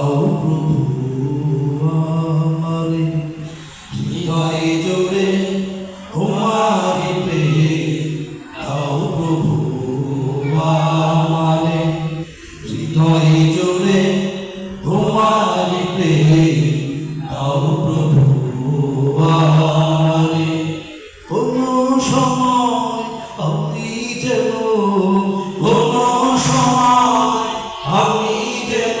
প্রভু আমারে, হৃদয়ে জোরে তোমারি প্রেম দাও প্রভু আমারে, হৃদয়ে জোরে তোমারি প্রেম দাও প্রভু আমারে। কোনো সময় আমি যেন, কোনো সময় আমি যেন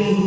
কেহ